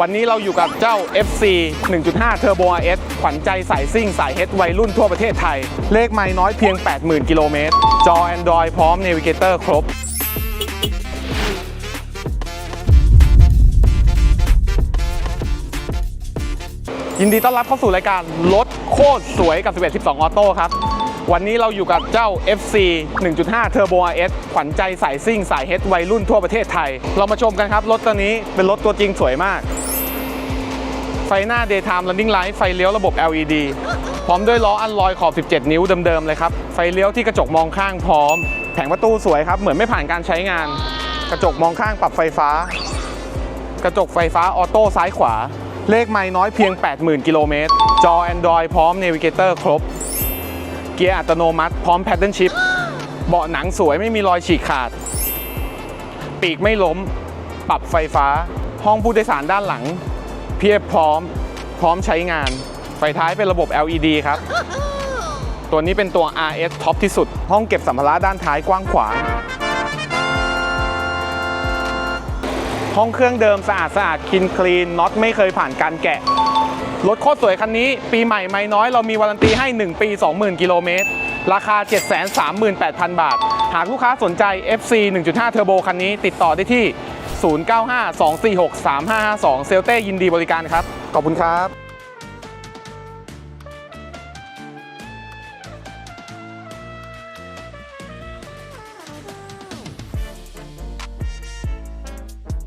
วันนี้เราอยู่กับเจ้า FC 1.5 Turbo RS ขวัญใจสายซิ่งสายเฮดวัยรุ่นทั่วประเทศไทย เลขไม่น้อยเพียง 80,000 กิโลเมตร จอ Android พร้อม Navigator ครบยินดีต้อนรับเข้าสู่รายการรถโคตรสวยกับ 11 12 ออโต้ครับ วันนี้เราอยู่กับเจ้า FC 1.5 Turbo RS ขวัญใจสายซิ่ง สายเฮดวัยรุ่นทั่วประเทศไทย เรามาชมกันครับ รถตัวนี้เป็นรถตัวจริงสวยมาก ฟหน้า Daytime Running Light ไฟเลี้ยวระบบ LED พร้อมด้วยล้ออันลอยขอบ 17 นิ้วเดิมๆเลยครับ ไฟเลี้ยวที่กระจกมองข้างพร้อม แผงประตูสวยครับ เหมือนไม่ผ่านการใช้งาน กระจกมองข้างปรับไฟฟ้า กระจกไฟฟ้าออโต้ซ้ายขวา เลขไม่น้อยเพียง 80,000 กิโลเมตร จอ Android พร้อม Navigator ครบ เกียร์อัตโนมัติ พร้อม Pattern Shift เบาะหนังสวยไม่มีรอยฉีกขาด ปีกไม่ล้ม ปรับไฟฟ้า ห้องผู้โดยสารด้านหลัง พียบพร้อมพร้อมใช้งาน ไฟท้ายเป็นระบบ LED ครับ ตัวนี้เป็นตัว RS ท็อปที่สุด ห้องเก็บสัมภาระด้านท้ายกว้างขวาง ห้องเครื่องเดิมสะอาดสะอาดคินคลีนน็อตไม่เคยผ่านการแกะ รถโคตรสวยคันนี้ ปีใหม่ไม่น้อยเรามีวารันตีให้ 1 ปี 20,000 กิโลเมตร ราคา 738,000 บาท หากลูกค้าสนใจ FC 1.5 Turbo คันนี้ติดต่อได้ที่ 0952463552 เซลเต้ยินดีบริการครับ ขอบคุณครับ